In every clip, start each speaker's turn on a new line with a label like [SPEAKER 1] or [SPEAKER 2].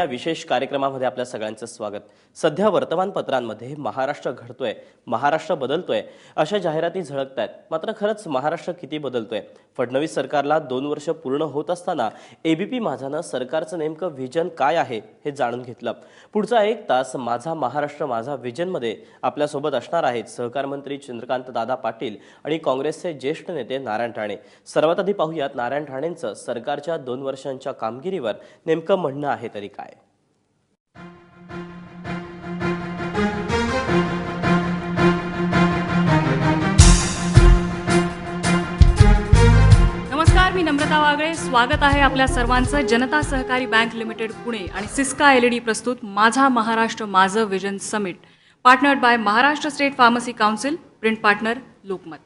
[SPEAKER 1] या विशेष कार्यक्रमामध्ये आपल्या सगळ्यांचं स्वागत. सध्या वर्तमानपत्रांमध्ये महाराष्ट्र घडतोय महाराष्ट्र बदलतोय अशा जाहिराती झळकत आहेत मात्र खरंच महाराष्ट्र किती बदलतोय? फडणवीस सरकारला दोन वर्ष पूर्ण होत असताना एबीपी माझानं सरकारचं नेमकं व्हिजन काय आहे हे जाणून घेतलं. पुढचा एक तास माझा महाराष्ट्र माझा व्हिजनमध्ये आपल्यासोबत असणार आहेत सहकार मंत्री चंद्रकांत दादा पाटील आणि काँग्रेसचे ज्येष्ठ नेते नारायण राणे सर्वात आधी पाहूयात नारायण राणेंचं सरकारच्या दोन वर्षांच्या कामगिरीवर नेमकं म्हणणं आहे तरी काय?
[SPEAKER 2] नमस्कार वागळे स्वागत आहे आपल्या सर्वांचं. जनता सहकारी बँक लिमिटेड पुणे आणि सिस्का एल डी प्रस्तुत माझा महाराष्ट्र माझं vision summit. Partnered by Maharashtra state pharmacy council print partner Lokmat.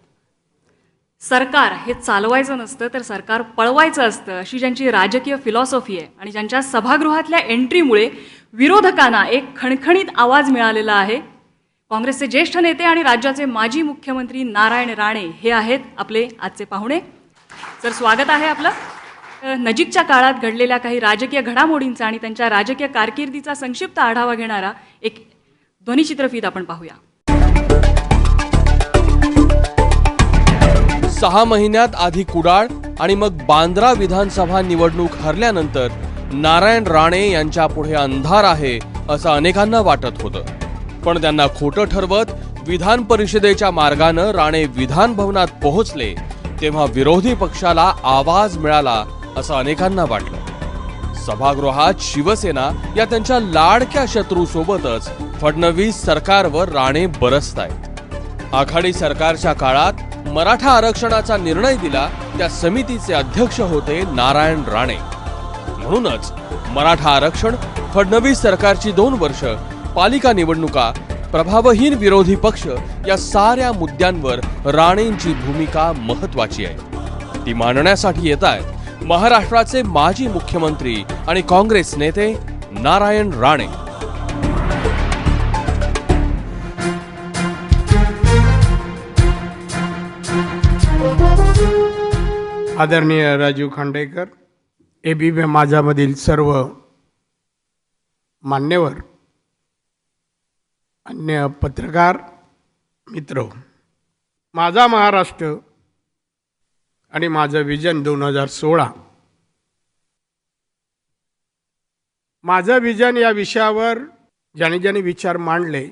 [SPEAKER 2] सरकार हे चालवायचं नसतं तर सरकार पळवायचं असतं अशी ज्यांची राजकीय फिलॉसॉफी आहे आणि ज्यांच्या सभागृहातल्या एंट्रीमुळे विरोधकांना एक खणखणीत आवाज मिळालेला आहे. काँग्रेसचे ज्येष्ठ नेते आणि राज्याचे माजी मुख्यमंत्री नारायण राणे हे आहेत आपले आजचे पाहुणे. सर स्वागत आहे आपलं. नजीकच्या काळात घडलेल्या काही राजकीय घडामोडींचा आणि त्यांच्या राजकीय कारकिर्दीचा संक्षिप्त आढावा घेणारा एक ध्वनिचित्रफीत आपण पाहूया.
[SPEAKER 3] सहा महिन्यात आधी कुडाळ आणि मग बांद्रा विधानसभा निवडणूक हरल्यानंतर नारायण राणे यांच्या पुढे अंधार आहे असं अनेकांना वाटत होतं. पण त्यांना खोटं ठरवत विधान परिषदेच्या मार्गानं राणे विधान भवनात पोहोचले तेव्हा विरोधी पक्षाला आवाज मिळाला असं अनेकांना वाटलं. सभागृहात शिवसेना या त्यांच्या लाडक्या शत्रू सोबतच फडणवीस सरकारवर राणे बरसतायत. आघाडी सरकारच्या काळात मराठा आरक्षणाचा निर्णय दिला त्या समितीचे अध्यक्ष होते नारायण राणे. म्हणूनच मराठा आरक्षण फडणवीस सरकारची दोन वर्ष पालिका निवडणुका प्रभावहीन विरोधी पक्ष या साऱ्या मुद्द्यांवर राणेंची भूमिका महत्वाची आहे. ती मांडण्यासाठी येत आहेत महाराष्ट्राचे माजी मुख्यमंत्री आणि काँग्रेस नेते नारायण राणे.
[SPEAKER 4] आदरणीय Rajiv Khandekar A B P सर्व मान्यवर अन्य पत्रकार मित्र माझा महाराष्ट्र आणि माझं विजन दोन हजार सोळा. माझं विजन या विषयावर ज्याने ज्याने विचार मांडले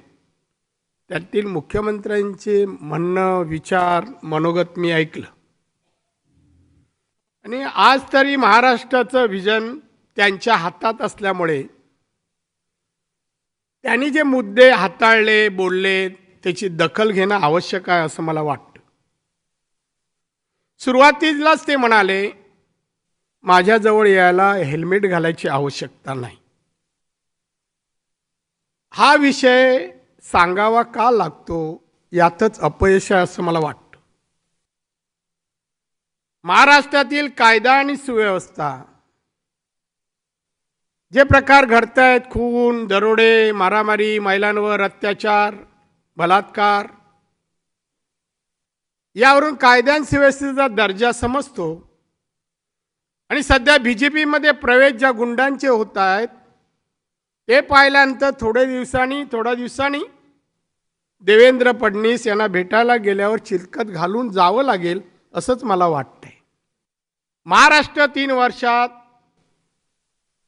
[SPEAKER 4] त्यातील मुख्यमंत्र्यांचे म्हणणं विचार मनोगत मी ऐकलं. आणि आज तरी महाराष्ट्राचं विजन त्यांच्या हातात असल्यामुळे त्यांनी जे मुद्दे हाताळले बोलले त्याची दखल घेणं आवश्यक आहे असं मला वाटतं. सुरुवातीलाच ते म्हणाले माझ्याजवळ यायला हेल्मेट घालायची आवश्यकता नाही. हा विषय सांगावा का लागतो? यातच अपयश आहे असं मला वाटतं. महाराष्ट्रातील कायदा आणि सुव्यवस्था जे प्रकार घडत आहेत खून दरोडे मारामारी महिलांवर अत्याचार बलात्कार यावरून कायदा सुव्यवस्थेचा दर्जा समजतो. आणि सध्या बी जे पीमध्ये प्रवेश ज्या गुंडांचे होत आहेत ते पाहिल्यानंतर थोडे दिवसांनी थोड्या दिवसांनी देवेंद्र फडणवीस यांना भेटायला गेल्यावर चिलकत घालून जावं लागेल असंच मला वाटतंय. महाराष्ट्र तीन वर्षात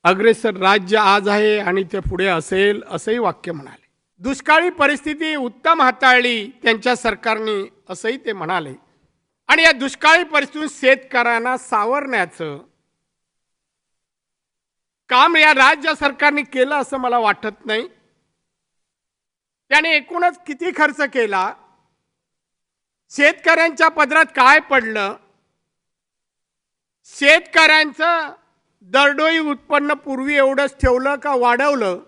[SPEAKER 4] अग्रेसर राज्य आज आहे आणि ते पुढे असेल असंही वाक्य म्हणाले. दुष्काळी परिस्थिती उत्तम हाताळली त्यांच्या सरकारने असंही ते म्हणाले. आणि या दुष्काळी परिस्थितीतून शेतकऱ्यांना सावरण्याचं काम या राज्य सरकारने केलं असं मला वाटत नाही. त्याने एकूणच किती खर्च केला? शेतकऱ्यांच्या पदरात काय पडलं? शेतकऱ्यांचं दरडोई उत्पन्न पूर्वी एवढंच ठेवलं का वाढवलं?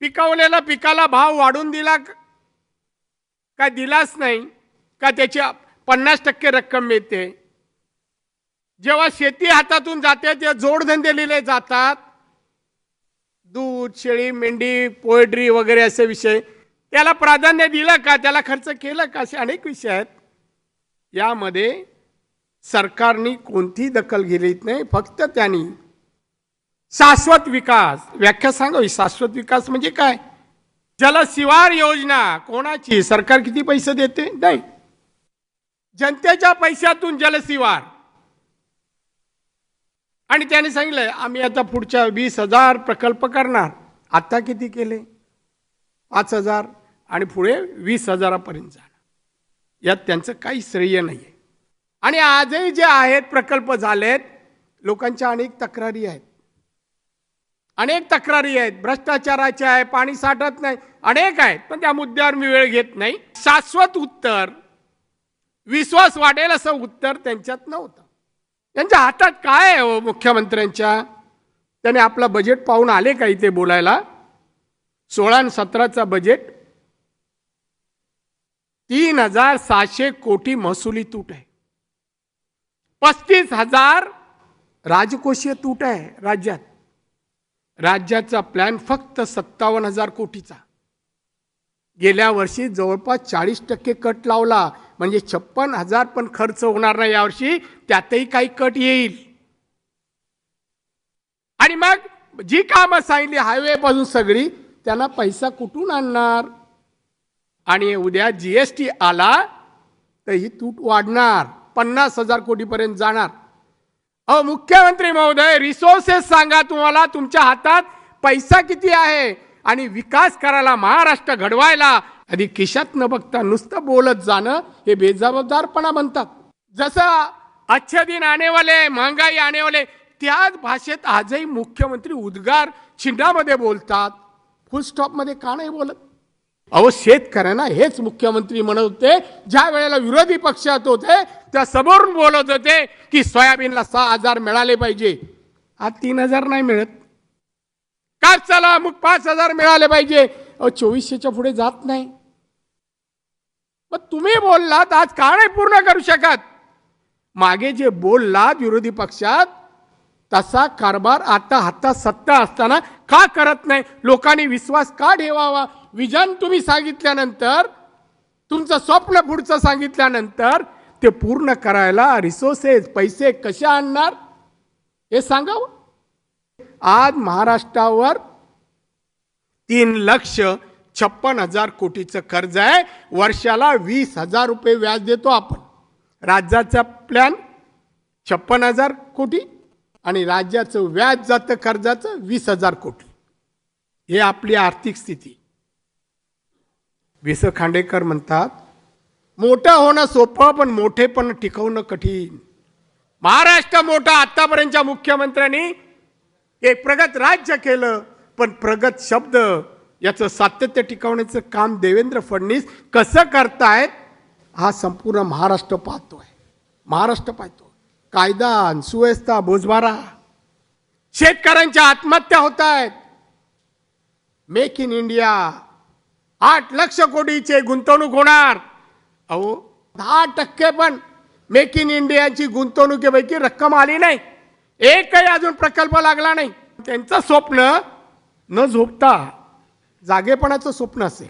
[SPEAKER 4] पिकवलेला पिकाला भाव वाढून दिला का दिलाच नाही? का त्याची पन्नास टक्के रक्कम मिळते? जेव्हा शेती हातातून जाते तेव्हा जोडधंदे लिहिले जातात. दूध शेळी मेंढी पोएट्री वगैरे असे विषय. त्याला प्राधान्य दिलं का? त्याला खर्च केलं का? असे अनेक विषय आहेत. यामध्ये सरकारने कोणतीही दखल घेतली नाही फक्त त्यांनी शाश्वत विकास. व्याख्या सांगावी शाश्वत विकास म्हणजे काय? जलशिवार योजना कोणाची? सरकार किती पैसे देते? नाही. जनतेच्या पैशातून जलशिवार. आणि त्याने सांगितलं आम्ही आता पुढच्या वीस हजार प्रकल्प करणार. आता किती केले? पाच हजार. आणि पुढे वीस हजारापर्यंत जाणार. यात त्यांचं काही श्रेय नाही आहे आणि आजही जे आहेत प्रकल्प झालेत लोकांच्या अनेक तक्रारी आहेत. अनेक तक्रारी आहेत. भ्रष्टाचाराच्या आहे पाणी साठत नाही. अनेक आहेत पण त्या मुद्द्यावर मी वेळ घेत नाही. शाश्वत उत्तर विश्वास वाटेल असं उत्तर त्यांच्यात नव्हतं. त्यांच्या हातात काय आहे हो मुख्यमंत्र्यांच्या? त्याने आपला बजेट पाहून आले का इथे बोलायला? सोळा आणि सतराचा बजेट तीन हजार सहाशे कोटी महसुली तूट आहे. पस्तीस हजार राजकोषीय तूट आहे राज्यात. राज्याचा प्लॅन फक्त सत्तावन्न हजार कोटीचा. गेल्या वर्षी जवळपास चाळीस टक्के कट लावला. म्हणजे छप्पन हजार पण खर्च होणार नाही यावर्षी. त्यातही काही कट येईल. आणि मग जी कामं सांगितली हायवे पासून सगळी त्यांना पैसा कुठून आणणार? आणि उद्या जीएसटी आला तर ही तूट वाढणार. पन्नास हजार कोटीपर्यंत जाणार. अहो मुख्यमंत्री महोदय रिसोर्सेस सांगा तुम्हाला तुमच्या हातात पैसा किती आहे? आणि विकास करायला महाराष्ट्र घडवायला आधी खिशात न बघता नुसतं बोलत जाणं हे बेजबाबदारपणा म्हणतात जसं अच्छे दिन महागाई आणेवाले त्याच भाषेत आजही मुख्यमंत्री उद्गार चिन्हामध्ये बोलतात. फुल स्टॉपमध्ये का नाही बोलत? अहो शेतकऱ्यांना हेच मुख्यमंत्री म्हणत होते ज्या वेळेला विरोधी पक्षात होते त्या समोरून बोलत होते की सोयाबीनला सहा हजार मिळाले पाहिजे. आज तीन हजार नाही मिळत. काय चला मग पाच हजार मिळाले पाहिजे? चोवीसशेच्या पुढे जात नाही. मग तुम्ही बोललात आज का नाही पूर्ण करू शकत? मागे जे बोललात विरोधी पक्षात तसा कारभार आता हातात सत्ता असताना का करत नाही? लोकांनी विश्वास का ठेवावा? विजन तुम्ही सांगितल्यानंतर तुमचं स्वप्न पुढचं सांगितल्यानंतर ते पूर्ण करायला रिसोर्सेस पैसे कसे आणणार? हे सांगावं? आज महाराष्ट्रावर तीन लक्ष छप्पन हजार कोटीचं कर्ज आहे. वर्षाला वीस हजार रुपये व्याज देतो आपण. राज्याचा प्लॅन छप्पन हजार कोटी आणि राज्याचं व्याज जातं कर्जाचं वीस हजार कोटी. हे आपली आर्थिक स्थिती. विस खांडेकर म्हणतात मोठं होणं सोपं पण मोठेपण टिकवणं कठीण. महाराष्ट्र मोठा आतापर्यंतच्या मुख्यमंत्र्यांनी एक प्रगत राज्य केलं पण प्रगत शब्द याचं सातत्य टिकवण्याचं काम देवेंद्र फडणवीस कसं करतायत हा संपूर्ण महाराष्ट्र पाहतोय. महाराष्ट्र पाहतो कायदा सुव्यवस्था बोजवारा शेतकऱ्यांच्या आत्महत्या होत आहेत मेक इन इंडिया. आठ लक्ष कोटीचे गुंतवणूक होणार. अहो दहा टक्के पण मेक इन इंडियाची गुंतवणुकीपैकी रक्कम आली नाही. एकही अजून प्रकल्प लागला नाही. त्यांचं स्वप्न न झोपता जागेपणाचं स्वप्न असेल.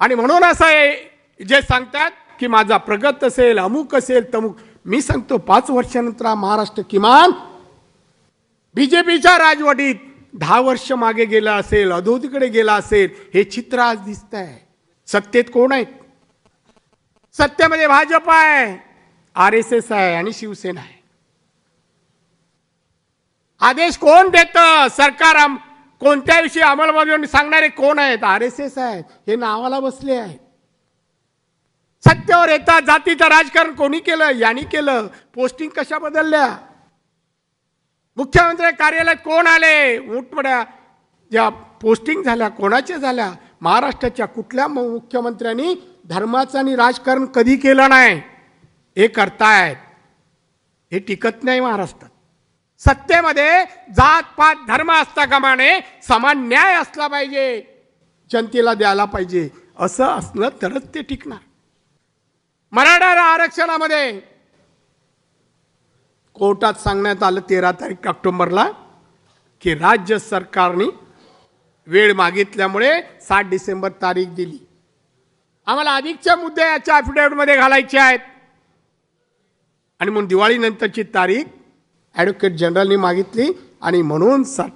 [SPEAKER 4] आणि म्हणून असं आहे जे सांगतात की माझा प्रगत असेल अमुक असेल तमुक. मी सांगतो पाच वर्षानंतर महाराष्ट्र किमान बीजेपीच्या राजवटीत दहा वर्ष मागे गेला असेल अधोतीकडे गेला असेल हे चित्र आज दिसत आहे सत्तेत कोण आहेत? सत्तेमध्ये भाजप आहे. आर एस एस आहे आणि शिवसेना आहे. आदेश कोण देत? सरकार कोणत्याविषयी कोणत्या विषयी अंमलबजावणी सांगणारे कोण आहेत? आर एस एस आहेत हे नावाला बसले आहेत. सत्तेवर येतात. जातीचं राजकारण कोणी केलं? यांनी केलं. पोस्टिंग कशा बदलल्या? मुख्यमंत्री कार्यालयात कोण आले? मोठमोठ्या ज्या पोस्टिंग झाल्या कोणाच्या झाल्या? महाराष्ट्राच्या कुठल्या मुख्यमंत्र्यांनी धर्माचं आणि राजकारण कधी केलं नाही? हे करतायत. हे टिकत नाही महाराष्ट्रात. सत्तेमध्ये जात पात धर्म असता कामाने समान न्याय असला पाहिजे. जनतेला द्यायला पाहिजे. असं असलं तरच ते टिकणार. मराठा आरक्षणामध्ये कोर्टात सांगण्यात आलं तेरा तारीख ऑक्टोबरला की राज्य सरकारने वेळ मागितल्यामुळे सात डिसेंबर तारीख दिली. आम्हाला अधिकच्या मुद्दे याच्या ॲफिडेव्हिटमध्ये घालायचे आहेत. आणि म्हणून दिवाळीनंतरची तारीख ॲडव्होकेट जनरलनी मागितली आणि म्हणून सा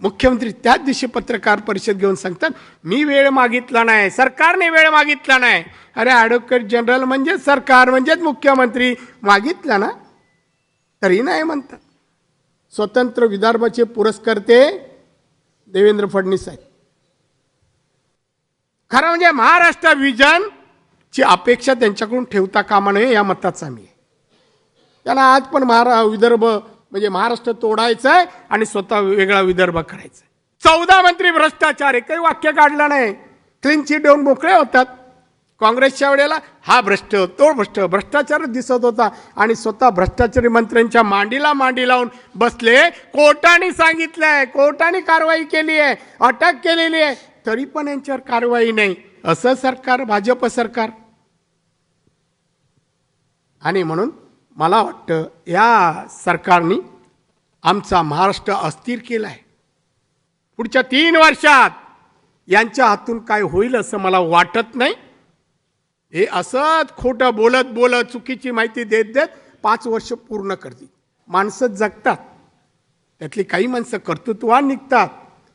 [SPEAKER 4] मुख्यमंत्री त्याच दिवशी पत्रकार परिषद घेऊन सांगतात मी वेळ मागितला नाही सरकारने वेळ मागितला नाही. अरे ॲडव्होकेट जनरल म्हणजे सरकार म्हणजेच मुख्यमंत्री. मागितला ना? तरी नाही म्हणतात. स्वतंत्र विदर्भाचे पुरस्कर्ते देवेंद्र फडणवीस साहेब. खरं म्हणजे महाराष्ट्र विजन ची अपेक्षा त्यांच्याकडून ठेवता कामा नये या मताचा मी आहे. त्यांना आज पण महारा विदर्भ म्हणजे महाराष्ट्र तोडायचा आहे आणि स्वतः वेगळा विदर्भ करायचा आहे चौदा मंत्री भ्रष्टाचार आहे काही वाक्य काढलं नाही. क्लीन चिट देऊन मोकळे होतात. काँग्रेसच्या वेळेला हा भ्रष्ट तो भ्रष्ट भ्रष्टाचारच दिसत होता. आणि स्वतः भ्रष्टाचारी मंत्र्यांच्या मांडीला मांडी लावून बसले. कोर्टाने सांगितलंय कोर्टाने कारवाई केली आहे अटक केलेली आहे. तरी पण यांच्यावर कारवाई नाही. असं सरकार भाजप सरकार. आणि म्हणून मला वाटतं या सरकारने आमचा महाराष्ट्र अस्थिर केला आहे पुढच्या तीन वर्षात यांच्या हातून काय होईल असं मला वाटत नाही. हे असंच खोटं बोलत बोलत चुकीची माहिती देत देत पाच वर्ष पूर्ण करतील. माणसं जगतात. त्यातली काही माणसं कर्तृत्वान निघतात.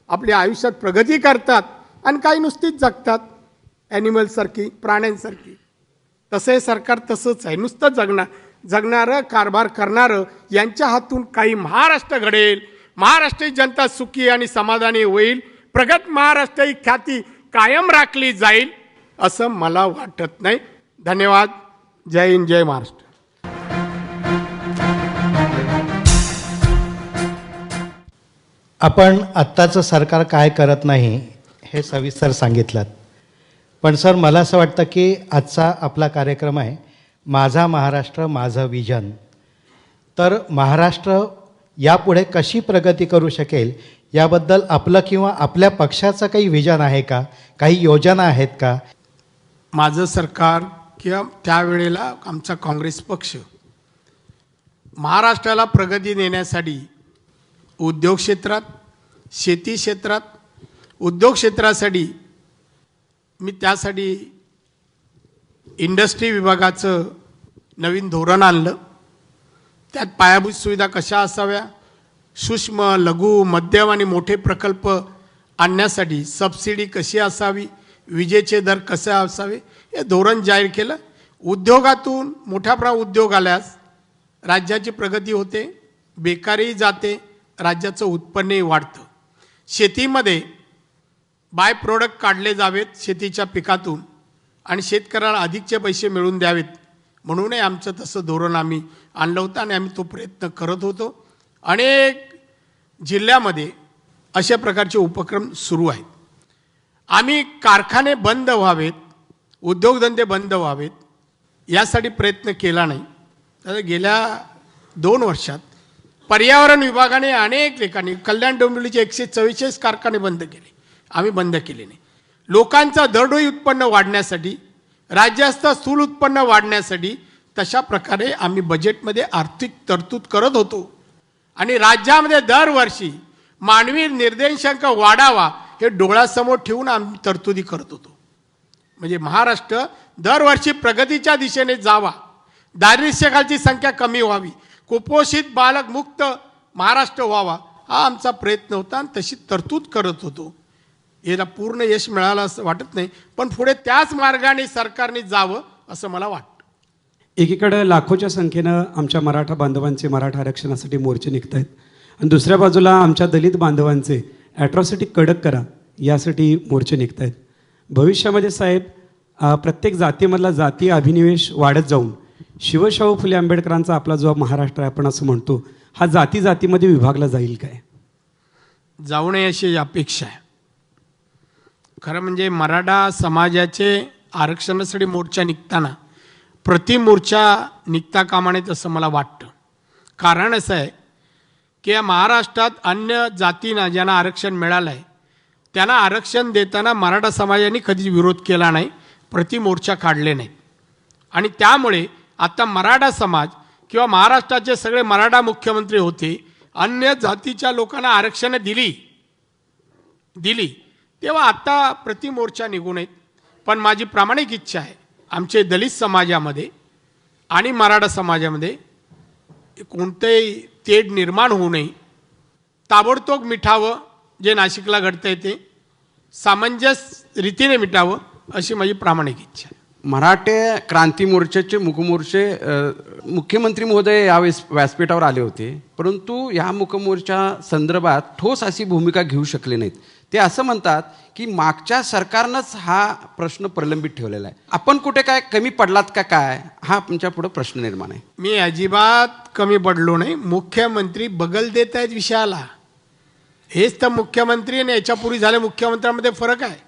[SPEAKER 4] आपल्या आयुष्यात प्रगती करतात आणि काही नुसतीच जगतात. ॲनिमलसारखी प्राण्यांसारखी. तसं हे सरकार तसंच आहे. नुसतं जगणार जगणारं कारभार करणारं यांच्या हातून काही महाराष्ट्र घडेल. महाराष्ट्रीय जनता सुखी आणि समाधानी होईल. प्रगत महाराष्ट्र ही ख्याती कायम राखली जाईल. असं मला वाटत नाही. धन्यवाद. जय हिंद जय महाराष्ट्र.
[SPEAKER 5] आपण आत्ताचं सरकार काय करत नाही हे सविस्तर सांगितलं पण सर मला असं वाटतं की आजचा आपला कार्यक्रम आहे माझा महाराष्ट्र माझं विजन. तर महाराष्ट्र यापुढे कशी प्रगती करू शकेल याबद्दल आपलं किंवा आपल्या पक्षाचं काही विजन आहे का? काही योजना आहेत का?
[SPEAKER 4] माझं सरकार किंवा त्यावेळेला आमचा काँग्रेस पक्ष महाराष्ट्राला प्रगती नेण्यासाठी उद्योग क्षेत्रात शेती क्षेत्रात उद्योग क्षेत्रासाठी मी त्यासाठी इंडस्ट्री विभागाचं नवीन धोरण आणलं. त्यात पायाभूत सुविधा कशा असाव्या? सूक्ष्म लघु मध्यम आणि मोठे प्रकल्प आणण्यासाठी सबसिडी कशी असावी? विजेचे दर कसे असावे? हे धोरण जाहीर केलं. उद्योगातून मोठ्या प्रमाणात उद्योग आल्यास राज्याची प्रगती होते बेकारीही जाते राज्याचं उत्पन्नही वाढतं. शेतीमध्ये बाय प्रोडक्ट काढले जावेत शेतीच्या पिकातून आणि शेतकऱ्याला अधिकचे पैसे मिळवून द्यावेत. म्हणूनही आमचं तसं धोरण आम्ही आणलं होतं आणि आम्ही तो प्रयत्न करत होतो. अनेक जिल्ह्यामध्ये अशा प्रकारचे उपक्रम सुरू आहेत. आम्ही कारखाने बंद व्हावेत उद्योगधंदे बंद व्हावेत यासाठी प्रयत्न केला नाही. तर गेल्या दोन वर्षात पर्यावरण विभागाने अनेक ठिकाणी कल्याण डोंबिवलीचे एकशे चव्वेचाळीस कारखाने बंद केले. आम्ही बंद केले नाही. लोकांचा दरडोई उत्पन्न वाढण्यासाठी राज्यास्त स्थूल उत्पन्न वाढण्यासाठी तशा प्रकारे आम्ही बजेटमध्ये आर्थिक तरतूद करत होतो. आणि राज्यामध्ये दरवर्षी मानवी निर्देशांक वाढावा हे डोळ्यासमोर ठेवून आम्ही तरतुदी करत होतो. म्हणजे महाराष्ट्र दरवर्षी प्रगतीच्या दिशेने जावा. दारिद्र्यखालची संख्या कमी व्हावी. कुपोषित बालक मुक्त महाराष्ट्र व्हावा हा आमचा प्रयत्न होता आणि तशी तरतूद करत होतो. याला पूर्ण यश मिळालं असं वाटत नाही पण पुढे त्याच मार्गाने सरकारने जावं असं मला वाटतं.
[SPEAKER 6] एकीकडं लाखोच्या संख्येनं आमच्या मराठा बांधवांचे मराठा आरक्षणासाठी मोर्चे निघत आहेत आणि दुसऱ्या बाजूला आमच्या दलित बांधवांचे ॲट्रॉसिटी कडक करा यासाठी मोर्चे निघत आहेत भविष्यामध्ये साहेब प्रत्येक जातीमधला जातीय अभिनिवेश वाढत जाऊन शिवशाहू फुले आंबेडकरांचा आपला जो महाराष्ट्र आहे आपण असं म्हणतो हा जाती जातीमध्ये विभागला जाईल काय?
[SPEAKER 4] जाऊ नये अशी अपेक्षा आहे. खरं म्हणजे मराठा समाजाचे आरक्षणासाठी मोर्चा निघताना प्रतिमोर्चा निघता कामा नये तसं मला वाटतं. कारण असं आहे की या महाराष्ट्रात अन्य जातींना ज्यांना आरक्षण मिळालं आहे त्यांना आरक्षण देताना मराठा समाजाने कधी विरोध केला नाही प्रतिमोर्चा काढले नाही. आणि त्यामुळे आता मराठा समाज किंवा महाराष्ट्राचे सगळे मराठा मुख्यमंत्री होते अन्य जातीच्या लोकांना आरक्षणं दिली दिली तेव्हा आत्ता प्रतिमोर्चा निघू नयेत पण माझी प्रामाणिक इच्छा आहे आमचे दलित समाजामध्ये आणि मराठा समाजामध्ये कोणतेही तेढ निर्माण होऊ नये. ताबडतोब मिठावं जे नाशिकला घडतंय ते सामंजस्य रीतीने मिटावं अशी माझी प्रामाणिक इच्छा आहे.
[SPEAKER 7] मराठे क्रांती मोर्चाचे मुखमोर्चे मुख्यमंत्री महोदय या व्यासपीठावर आले होते. परंतु या मुखमोर्चा संदर्भात ठोस अशी भूमिका घेऊ शकले नाहीत. ते असं म्हणतात की मागच्या सरकारनंच हा प्रश्न प्रलंबित ठेवलेला आहे. आपण कुठे काय कमी पडलात का काय हा आमच्या पुढे प्रश्न निर्माण आहे.
[SPEAKER 4] मी अजिबात कमी पडलो नाही. मुख्यमंत्री बगल देत आहेत विषयाला. हेच तर मुख्यमंत्री आणि याच्यापूर्वी झाले मुख्यमंत्र्यांमध्ये फरक आहे.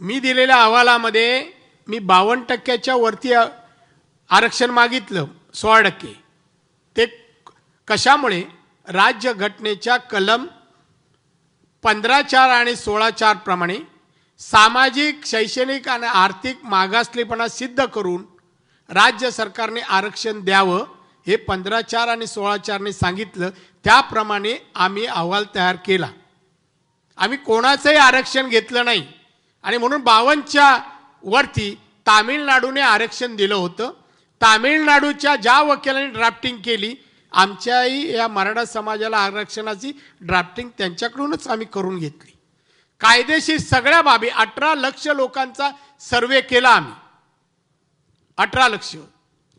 [SPEAKER 4] मी दिलेल्या अहवालामध्ये मी बावन्न टक्क्याच्या वरती आरक्षण मागितलं सोळा टक्के. ते कशामुळे? राज्यघटनेच्या कलम पंधरा चार आणि सोळा चार प्रमाणे सामाजिक शैक्षणिक आणि आर्थिक मागासलेपणा सिद्ध करून राज्य सरकारने आरक्षण द्यावं हे पंधरा चार आणि सोळा चारने सांगितलं. त्याप्रमाणे आम्ही अहवाल तयार केला. आम्ही कोणाचंही आरक्षण घेतलं नाही. आणि म्हणून बावनच्या वरती तामिळनाडूने आरक्षण दिलं होतं. तामिळनाडूच्या ज्या वकिलांनी ड्राफ्टिंग केली आमच्याही या मराठा समाजाला आरक्षणाची ड्राफ्टिंग त्यांच्याकडूनच आम्ही करून घेतली. कायदेशीर सगळ्या बाबी अठरा लक्ष लोकांचा सर्वे केला आम्ही. अठरा लक्ष.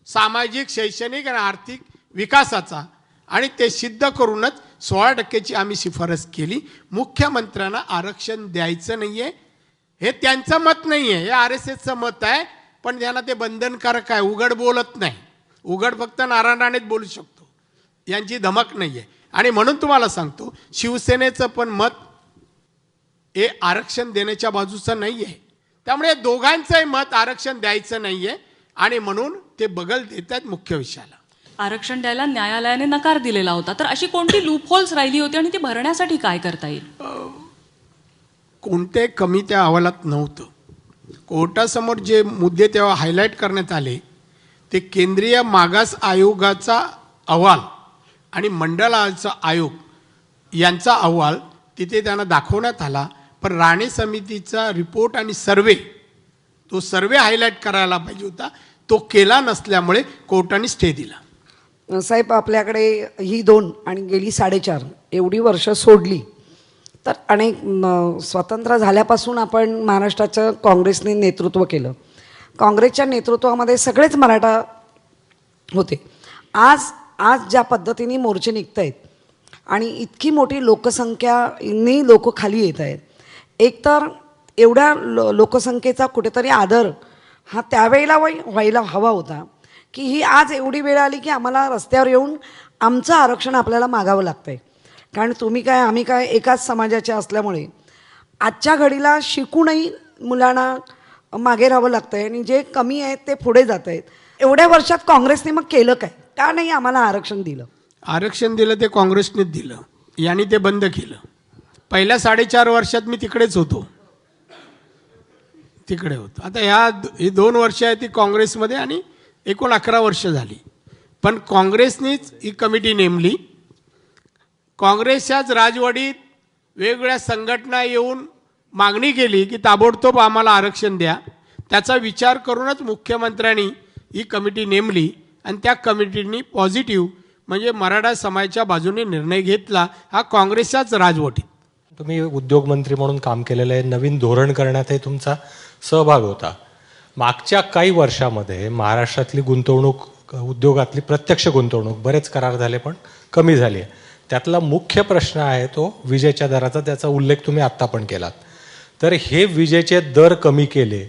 [SPEAKER 4] सामाजिक शैक्षणिक आणि आर्थिक विकासाचा. आणि ते सिद्ध करूनच सोळा टक्क्याची आम्ही शिफारस केली. मुख्यमंत्र्यांना आरक्षण द्यायचं नाही आहे हे त्यांचं मत नाही आहे हे आर एस एसचं मत आहे. पण त्यांना ते बंधनकारक आहे. उघड बोलत नाही. उघड फक्त नारायण राणेच बोलू शकतो. यांची धमक नाही आहे आणि म्हणून तुम्हाला सांगतो शिवसेनेचं पण मत हे आरक्षण देण्याच्या बाजूचं नाही आहे त्यामुळे दोघांचंही मत आरक्षण द्यायचं नाही आहे आणि म्हणून ते बगल देत आहेत मुख्य विषयाला.
[SPEAKER 2] आरक्षण द्यायला न्यायालयाने नकार दिलेला होता. तर अशी कोणती लूप होल्स राहिली होती आणि ती भरण्यासाठी काय करता येईल?
[SPEAKER 4] कोणते कमी त्या अहवालात नव्हतं. कोर्टासमोर जे मुद्दे तेव्हा हायलाईट करण्यात आले ते केंद्रीय मागास आयोगाचा अहवाल आणि मंडळाचा आयोग यांचा अहवाल तिथे त्यांना दाखवण्यात आला. पण राणे समितीचा रिपोर्ट आणि सर्वे तो सर्वे हायलाईट करायला पाहिजे होता. तो केला नसल्यामुळे कोर्टाने स्टे दिला.
[SPEAKER 8] साहेब आपल्याकडे ही दोन आणि गेली साडेचार एवढी वर्ष सोडली. तर अनेक स्वतंत्र झाल्यापासून आपण महाराष्ट्राचं काँग्रेसने नेतृत्व केलं. काँग्रेसच्या नेतृत्वामध्ये सगळेच मराठा होते. आज आज ज्या पद्धतीने मोर्चे निघत आहेत आणि इतकी मोठी लोकसंख्यानी लोक खाली येत आहेत एकतर एवढ्या लो लोकसंख्येचा कुठेतरी आदर हा त्यावेळेला व्हाय- व्हायला हवा होता की ही आज एवढी वेळ आली की आम्हाला रस्त्यावर येऊन आमचं आरक्षण आपल्याला मागावं लागतं आहे कारण तुम्ही काय आम्ही काय एकाच समाजाचे असल्यामुळे आजच्या घडीला शिकूनही मुलांना मागे राहावं लागतं आहे आणि जे कमी आहेत ते पुढे जात आहेत. एवढ्या वर्षात काँग्रेसने मग केलं काय? का नाही आम्हाला आरक्षण दिलं?
[SPEAKER 4] आरक्षण दिलं ते काँग्रेसनेच दिलं. यांनी ते बंद केलं. पहिल्या साडेचार वर्षात मी तिकडेच होतो. तिकडे होतो. आता ह्या ही दोन वर्ष आहे ती काँग्रेसमध्ये आणि एकूण अकरा वर्ष झाली. पण काँग्रेसनीच ही कमिटी नेमली. काँग्रेसच्याच राजवाडीत वेगवेगळ्या संघटना येऊन मागणी केली की ताबडतोब आम्हाला आरक्षण द्या. त्याचा विचार करूनच मुख्यमंत्र्यांनी ही कमिटी नेमली आणि त्या कमिटीनी पॉझिटिव्ह म्हणजे मराठा समाजाच्या बाजूने निर्णय घेतला हा काँग्रेसच्याच राजवटीत.
[SPEAKER 9] तुम्ही उद्योगमंत्री म्हणून काम केलेलं आहे नवीन धोरण करण्यातही तुमचा सहभाग होता. मागच्या काही वर्षामध्ये महाराष्ट्रातली गुंतवणूक उद्योगातली प्रत्यक्ष गुंतवणूक बरेच करार झाले पण कमी झाली आहे. त्यातला मुख्य प्रश्न आहे तो विजेच्या दराचा त्याचा उल्लेख तुम्ही आत्ता पण केलात. तर हे विजेचे दर कमी केले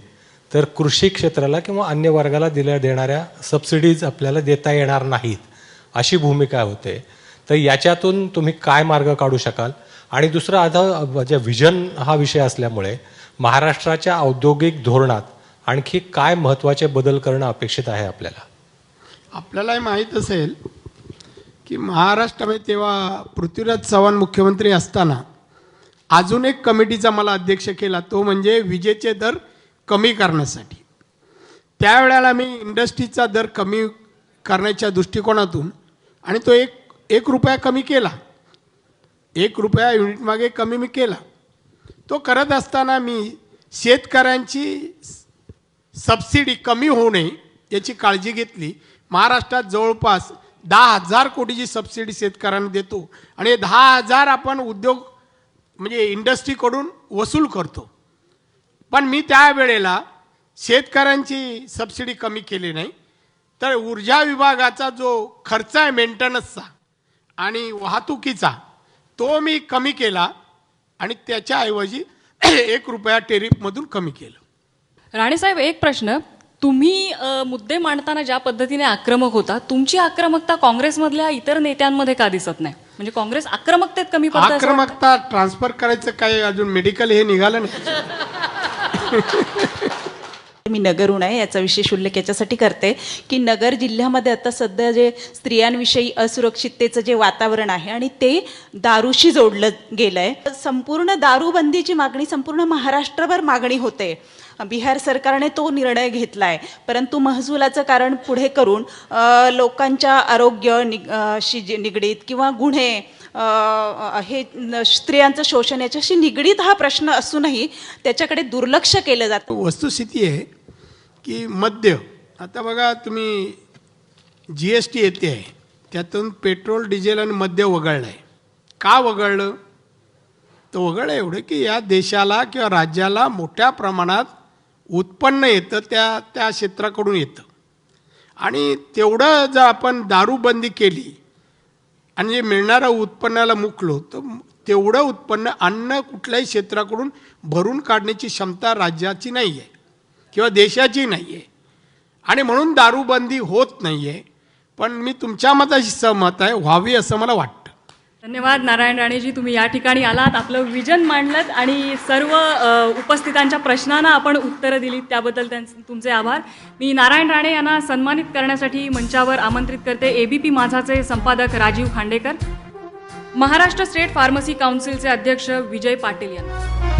[SPEAKER 9] तर कृषी क्षेत्राला किंवा अन्य वर्गाला दिल्या देणाऱ्या सबसिडीज आपल्याला देता येणार नाहीत अशी भूमिका होते. तर याच्यातून तुम्ही काय मार्ग काढू शकाल? आणि दुसरं आता म्हणजे जे व्हिजन हा विषय असल्यामुळे महाराष्ट्राच्या औद्योगिक धोरणात आणखी काय महत्त्वाचे बदल करणं अपेक्षित आहे आपल्याला?
[SPEAKER 4] आपल्यालाही माहीत असेल की महाराष्ट्रामध्ये तेव्हा पृथ्वीराज चव्हाण मुख्यमंत्री असताना अजून एक कमिटीचा मला अध्यक्ष केला तो म्हणजे विजेचे दर कमी करण्यासाठी. त्यावेळेला मी इंडस्ट्रीचा दर कमी करण्याच्या दृष्टिकोनातून आणि तो एक एक रुपया कमी केला. एक रुपया युनिट मागे कमी मी केला. तो करत असताना मी शेतकऱ्यांची सबसिडी कमी होऊ नये याची काळजी घेतली. महाराष्ट्रात जवळपास दहा हजार कोटीची सबसिडी शेतकऱ्यांना देतो आणि दहा हजार आपण उद्योग म्हणजे इंडस्ट्रीकडून वसूल करतो. पण मी त्यावेळेला शेतकऱ्यांची सबसिडी कमी केली नाही. तर ऊर्जा विभागाचा जो खर्च आहे मेंटेनन्सचा आणि वाहतुकीचा तो मी कमी केला आणि त्याच्याऐवजी एक रुपया टेरिफमधून कमी केलं.
[SPEAKER 2] राणेसाहेब एक प्रश्न. तुम्ही मुद्दे मांडताना ज्या पद्धतीने आक्रमक होता तुमची आक्रमकता काँग्रेसमधल्या इतर नेत्यांमध्ये का दिसत नाही? म्हणजे काँग्रेस आक्रमकतेत कमी?
[SPEAKER 4] आक्रमकता ट्रान्सफर करायचं काही अजून मेडिकल हे निघालं नाही.
[SPEAKER 10] मी नगरहून आहे याचा विशेष उल्लेख याच्यासाठी करते की नगर जिल्ह्यामध्ये आता सध्या जे स्त्रियांविषयी असुरक्षिततेचं जे वातावरण आहे आणि ते दारूशी जोडलं गेलं आहे संपूर्ण दारूबंदीची मागणी संपूर्ण महाराष्ट्रभर मागणी होते. बिहार सरकारने तो निर्णय घेतला आहे परंतु महसुलाचं कारण पुढे करून अ, लोकांच्या आरोग्य नि अ, शी जे निगडीत किंवा गुन्हे हे न- स्त्रियांचं शोषण याच्याशी निगडीत हा प्रश्न असूनही त्याच्याकडे दुर्लक्ष केलं जातं.
[SPEAKER 4] वस्तुस्थिती आहे की मद्य आता बघा तुम्ही जी एस टी येते आहे त्यातून पेट्रोल डिझेल आणि मद्य वगळलं आहे. का वगळलं? तर वगळलं एवढं की या देशाला किंवा राज्याला मोठ्या प्रमाणात उत्पन्न येतं त्या त्या क्षेत्राकडून येतं. आणि तेवढं जर आपण दारूबंदी केली आणि जे मिळणाऱ्या उत्पन्नाला मुकलो तर तेवढं उत्पन्न अन्न कुठल्याही क्षेत्राकडून भरून काढण्याची क्षमता राज्याची नाही आहे किंवा देशाची नाही आहे आणि म्हणून दारूबंदी होत नाही आहे पण मी तुमच्या मताशी सहमत आहे व्हावी असं मला वाटतं.
[SPEAKER 2] धन्यवाद नारायण राणेजी तुम्ही या ठिकाणी आलात. आपलं विजन मांडलं आणि सर्व उपस्थितांच्या प्रश्नांना आपण उत्तरं दिलीत. त्याबद्दल त्यांचे तुमचे आभार. मी नारायण राणे यांना सन्मानित करण्यासाठी मंचावर आमंत्रित करते एबीपी माझाचे संपादक राजीव खांडेकर. महाराष्ट्र स्टेट फार्मसी काउन्सिलचे अध्यक्ष विजय पाटील यांना.